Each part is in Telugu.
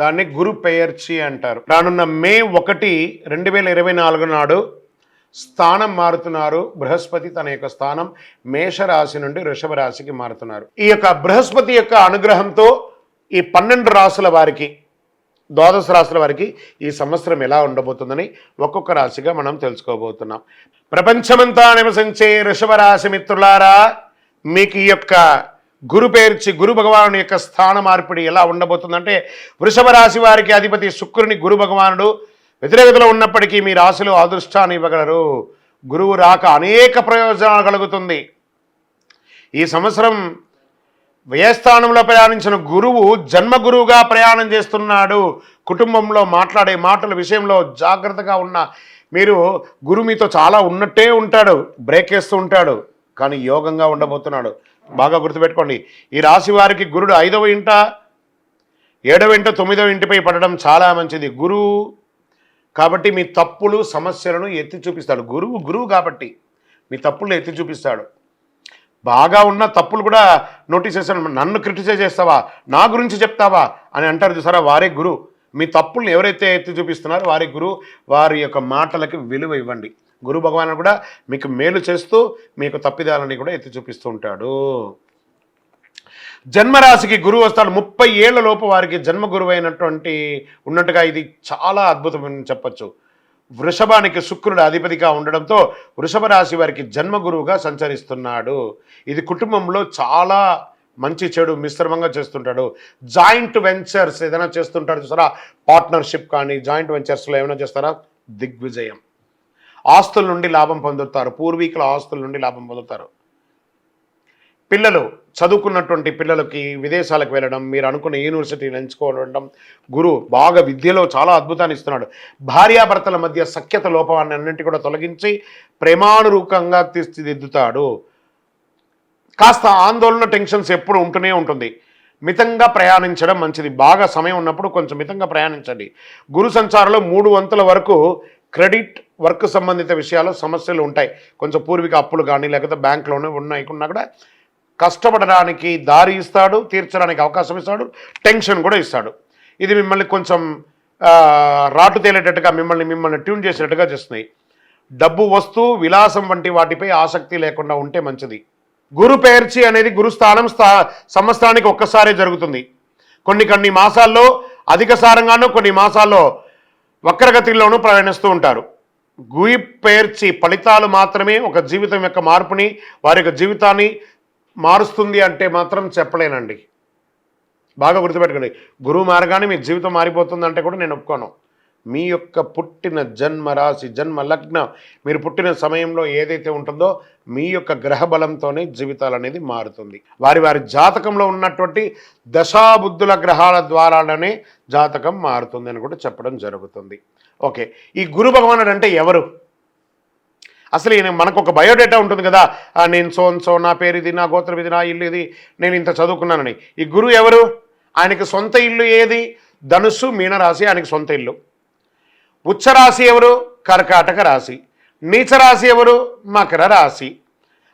దాన్ని గురు పెయర్చి అంటారు. రానున్న మే ఒకటి రెండు వేల ఇరవై నాలుగు నాడు స్థానం మారుతున్నారు. బృహస్పతి తన యొక్క స్థానం మేషరాశి నుండి వృషభ రాశికి మారుతున్నారు. ఈ యొక్క బృహస్పతి యొక్క అనుగ్రహంతో ఈ పన్నెండు రాసుల వారికి ద్వాదశ రాశుల వారికి ఈ సంవత్సరం ఎలా ఉండబోతుందని ఒక్కొక్క రాశిగా మనం తెలుసుకోబోతున్నాం. ప్రపంచమంతా నివసించే వృషభ రాశి మిత్రులారా మీకు ఈ యొక్క గురు పేర్చి గురు భగవానుడి యొక్క స్థాన మార్పిడి ఎలా ఉండబోతుందంటే వృషభ రాశి వారికి అధిపతి శుక్రుని గురు భగవానుడు వ్యతిరేకతలో ఉన్నప్పటికీ మీ రాశిలో అదృష్టాన్ని ఇవ్వగలరు. గురువు రాక అనేక ప్రయోజనాలు కలుగుతుంది. ఈ సంవత్సరం వ్యయస్థానంలో ప్రయాణించిన గురువు జన్మ గురువుగా ప్రయాణం చేస్తున్నాడు. కుటుంబంలో మాట్లాడే మాటల విషయంలో జాగ్రత్తగా ఉన్న మీరు గురు మీతో చాలా ఉన్నట్టే ఉంటాడు. బ్రేక్ వేస్తూ ఉంటాడు. కానీ యోగంగా ఉండబోతున్నాడు. బాగా గుర్తుపెట్టుకోండి. ఈ రాశి వారికి గురుడు ఐదవ ఇంట ఏడవ ఇంట తొమ్మిదవ ఇంటిపై పడడం చాలా మంచిది. గురువు కాబట్టి మీ తప్పులు సమస్యలను ఎత్తి చూపిస్తాడు. గురువు గురువు కాబట్టి మీ తప్పులు ఎత్తి చూపిస్తాడు. బాగా ఉన్న తప్పులు కూడా నోటీస్ చేస్తాను నన్ను క్రిటిసైజ్ చేస్తావా? నా గురించి చెప్తావా? అని అంటారు చూసారా? వారే గురువు. మీ తప్పులను ఎవరైతే ఎత్తి చూపిస్తున్నారో వారి గురువు. వారి యొక్క మాటలకి విలువ ఇవ్వండి. గురు భగవాను కూడా మీకు మేలు చేస్తూ మీకు తప్పిదాలని కూడా ఎత్తి చూపిస్తూ ఉంటాడు. జన్మరాశికి గురువు వస్తాడు. ముప్పై ఏళ్ళ లోపు వారికి జన్మ గురువు అయినటువంటి ఉన్నట్టుగా ఇది చాలా అద్భుతమని చెప్పచ్చు. వృషభానికి శుక్రుడు అధిపతిగా ఉండడంతో వృషభ రాశి వారికి జన్మ గురువుగా సంచరిస్తున్నాడు. ఇది కుటుంబంలో చాలా మంచి చెడు మిశ్రమంగా చేస్తుంటాడు. జాయింట్ వెంచర్స్ ఏదైనా చేస్తుంటాడు చూసారా? పార్ట్నర్షిప్ కానీ జాయింట్ వెంచర్స్లో ఏమైనా చేస్తారా? దిగ్విజయం. ఆస్తుల నుండి లాభం పొందుతారు. పూర్వీకుల ఆస్తుల నుండి లాభం పొందుతారు. పిల్లలు చదువుకున్నటువంటి పిల్లలకి విదేశాలకు వెళ్ళడం మీరు అనుకున్న యూనివర్సిటీని ఎంచుకోవడం గురువు బాగా విద్యలో చాలా అద్భుతాన్ని ఇస్తున్నాడు. భార్యాభర్తల మధ్య సఖ్యత లోపాన్ని అన్నింటి కూడా తొలగించి ప్రేమానురూపంగా తీర్చిదిద్దుతాడు. కాస్త ఆందోళన టెన్షన్స్ ఎప్పుడు ఉంటూనే ఉంటుంది. మితంగా ప్రయాణించడం మంచిది. బాగా సమయం ఉన్నప్పుడు కొంచెం మితంగా ప్రయాణించండి. గురు సంచారంలో మూడు వంతుల వరకు క్రెడిట్ వర్క్ సంబంధిత విషయాల్లో సమస్యలు ఉంటాయి. కొంచెం పూర్వీక అప్పులు కానీ లేకపోతే బ్యాంకులోనే ఉన్నాయి ఉన్నా కూడా కష్టపడడానికి దారి ఇస్తాడు తీర్చడానికి అవకాశం ఇస్తాడు టెన్షన్ కూడా ఇస్తాడు. ఇది మిమ్మల్ని కొంచెం రాటు తేలేటట్టుగా మిమ్మల్ని మిమ్మల్ని ట్యూన్ చేసేటట్టుగా చేస్తున్నాయి డబ్బు వస్తూ విలాసం వంటి వాటిపై ఆసక్తి లేకుండా ఉంటే మంచిది. గురు పేర్చి అనేది గురుస్థానం స్థా సంవత్సరానికి ఒక్కసారే జరుగుతుంది. కొన్ని కొన్ని మాసాల్లో అధిక సారంగానూ కొన్ని మాసాల్లో వక్రగతిలోనూ ప్రయాణిస్తూ ఉంటారు. గుయిపేర్చి ఫలితాలు మాత్రమే ఒక జీవితం యొక్క మార్పుని వారి యొక్క జీవితాన్ని మారుస్తుంది అంటే మాత్రం చెప్పలేనండి. బాగా గుర్తుపెట్టుకోండి. గురువు మారగానే మీ జీవితం మారిపోతుంది అంటే కూడా నేను ఒప్పుకోను. మీ యొక్క పుట్టిన జన్మ రాశి జన్మ లగ్న మీరు పుట్టిన సమయంలో ఏదైతే ఉంటుందో మీ యొక్క గ్రహ బలంతోనే జీవితాలు అనేది మారుతుంది. వారి వారి జాతకంలో ఉన్నటువంటి దశాబుద్ధుల గ్రహాల ద్వారానే జాతకం మారుతుంది అని కూడా చెప్పడం జరుగుతుంది. ఓకే ఈ గురు భగవానుడు అంటే ఎవరు? అసలు ఈయన మనకు ఒక బయోడేటా ఉంటుంది కదా. నేను సోన్ సో నా పేరు ఇది నా గోత్రం ఇది నా ఇల్లు ఇది నేను ఇంత చదువుకున్నానని. ఈ గురువు ఎవరు? ఆయనకి సొంత ఇల్లు ఏది? ధనుస్సు మీనరాశి ఆయనకి సొంత ఇల్లు. ఉచ్చరాశి ఎవరు? కర్కాటక రాశి. నీచరాశి ఎవరు? మకర రాశి.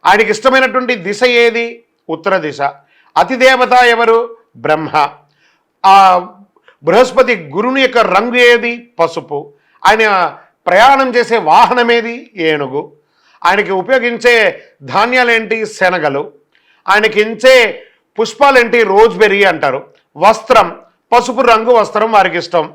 ఆయనకి ఇష్టమైనటువంటి దిశ ఏది? ఉత్తర దిశ. అతిదేవత ఎవరు? బ్రహ్మ. ఆ బృహస్పతి గురుని యొక్క రంగు ఏది? పసుపు. ఆయన ప్రయాణం చేసే వాహనం ఏది? ఏనుగు. ఆయనకి ఉపయోగించే ధాన్యాలేంటి? శనగలు. ఆయనకి ఇచ్చే పుష్పాలేంటి? రోజ్బెర్రీ అంటారు. వస్త్రం. పసుపు రంగు వస్త్రం వారికి ఇష్టం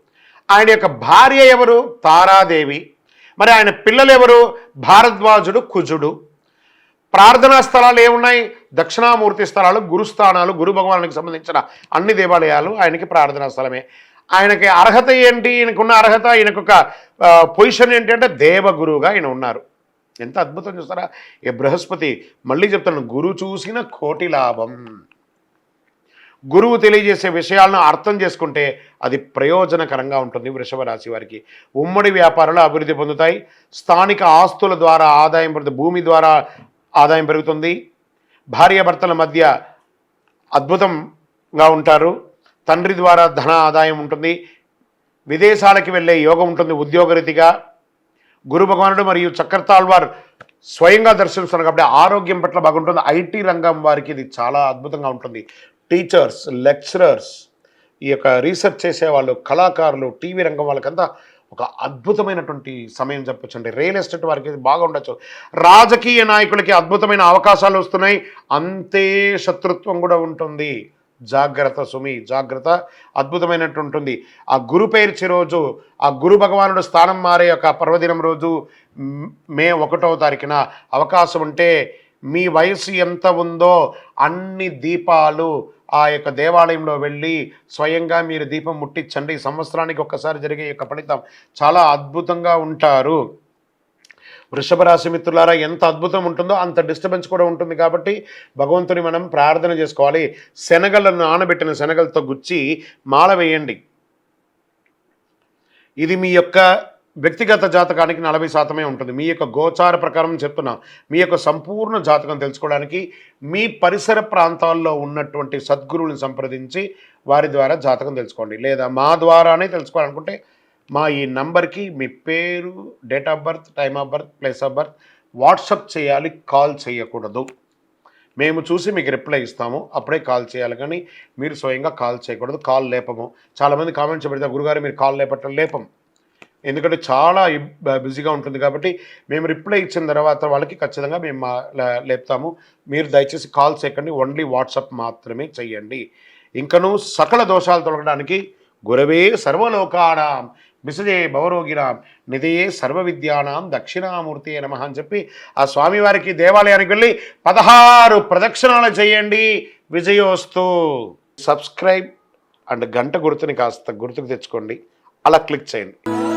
ఆయన యొక్క భార్య ఎవరు? తారాదేవి. మరి ఆయన పిల్లలు ఎవరు? భారద్వాజుడు కుజుడు. ప్రార్థనా స్థలాలు ఏమున్నాయి? దక్షిణామూర్తి స్థలాలు గురుస్థానాలు గురు భగవానికి సంబంధించిన అన్ని దేవాలయాలు ఆయనకి ప్రార్థనా స్థలమే. ఆయనకి అర్హత ఏంటి? ఈయనకున్న అర్హత ఈయనకొక పొజిషన్ ఏంటి అంటే దేవగురువుగా ఆయన ఉన్నారు. ఎంత అద్భుతం చూస్తారా? ఈ బృహస్పతి మళ్ళీ చెప్తాను గురు చూసిన కోటి లాభం. గురువు తెలియజేసే విషయాలను అర్థం చేసుకుంటే అది ప్రయోజనకరంగా ఉంటుంది వృషభ రాశి వారికి. ఉమ్మడి వ్యాపారాలు అభివృద్ధి పొందుతాయి. స్థానిక ఆస్తుల ద్వారా ఆదాయం పెరుగుతుంది భూమి ద్వారా ఆదాయం పెరుగుతుంది. భార్యాభర్తల మధ్య అద్భుతంగా ఉంటారు. తండ్రి ద్వారా ధన ఆదాయం ఉంటుంది. విదేశాలకి వెళ్ళే యోగం ఉంటుంది ఉద్యోగరీతిగా. గురు భగవానుడు మరియు చక్రతాల్వార్ స్వయంగా దర్శిస్తున్నారు కాబట్టి ఆరోగ్యం పట్ల బాగుంటుంది. ఐటీ రంగం వారికి ఇది చాలా అద్భుతంగా ఉంటుంది. టీచర్స్ లెక్చరర్స్ ఈ యొక్క రీసెర్చ్ చేసేవాళ్ళు కళాకారులు టీవీ రంగం వాళ్ళకంతా ఒక అద్భుతమైనటువంటి సమయం చెప్పొచ్చు అంటే రియల్ ఎస్టేట్ వారికి బాగా ఉండొచ్చు. రాజకీయ నాయకులకి అద్భుతమైన అవకాశాలు వస్తున్నాయి. అంతే శత్రుత్వం కూడా ఉంటుంది. జాగ్రత్త సుమి జాగ్రత్త అద్భుతమైనట్టు ఉంటుంది ఆ గురు పేర్చి రోజు ఆ గురు భగవానుడు స్థానం మారే యొక్క పర్వదినం రోజు మే ఒకటవ తారీఖున అవకాశం ఉంటే మీ వయసు ఎంత ఉందో అన్ని దీపాలు ఆ యొక్క దేవాలయంలో వెళ్ళి స్వయంగా మీరు దీపం ముట్టించండి. సంవత్సరానికి ఒక్కసారి జరిగే యొక్క ఫలితం చాలా అద్భుతంగా ఉంటారు. వృషభ రాశి మిత్రులారా ఎంత అద్భుతం ఉంటుందో అంత డిస్టర్బెన్స్ కూడా ఉంటుంది కాబట్టి భగవంతుని మనం ప్రార్థన చేసుకోవాలి. శనగలను నానబెట్టిన శనగలతో గుచ్చి మాల వేయండి. ఇది మీ యొక్క వ్యక్తిగత జాతకానికి నలభై శాతమే ఉంటుంది. మీ యొక్క గోచార ప్రకారం చెప్తున్నా. మీ యొక్క సంపూర్ణ జాతకం తెలుసుకోవడానికి మీ పరిసర ప్రాంతాల్లో ఉన్నటువంటి సద్గురువుని సంప్రదించి వారి ద్వారా జాతకం తెలుసుకోండి. లేదా మా ద్వారానే తెలుసుకోవాలనుకుంటే మా ఈ నంబర్కి మీ పేరు date of birth time of birth place of birth WhatsApp చేయాలి కాల్ చేయకూడదు. మేము చూసి మీకు రిప్లై ఇస్తాము. అప్పుడే కాల్ చేయాలి కానీ మీరు స్వయంగా కాల్ చేయకూడదు. కాల్ లేపము. చాలామంది కామెంట్స్ పెడతారు గురుగారు మీరు కాల్ లేపటం లేపం. ఎందుకంటే చాలా బిజీగా ఉంటుంది కాబట్టి మేము రిప్లై ఇచ్చిన తర్వాత వాళ్ళకి ఖచ్చితంగా మేము మా- లే- లేపుతాము. మీరు దయచేసి కాల్ చేయకండి. ఓన్లీ వాట్సాప్ మాత్రమే చెయ్యండి. ఇంకను సకల దోషాలు తొలగడానికి గురవే సర్వలోకానాం మిసజే భవరోగినాం నిధయే సర్వ విద్యానాం దక్షిణామూర్తి నమ అని చెప్పి ఆ స్వామివారికి దేవాలయానికి వెళ్ళి పదహారు ప్రదక్షిణాలు చేయండి విజయోస్తు. సబ్స్క్రైబ్ అండ్ గంట గుర్తుని కాస్త గుర్తుకు తెచ్చుకోండి. అలా క్లిక్ చేయండి.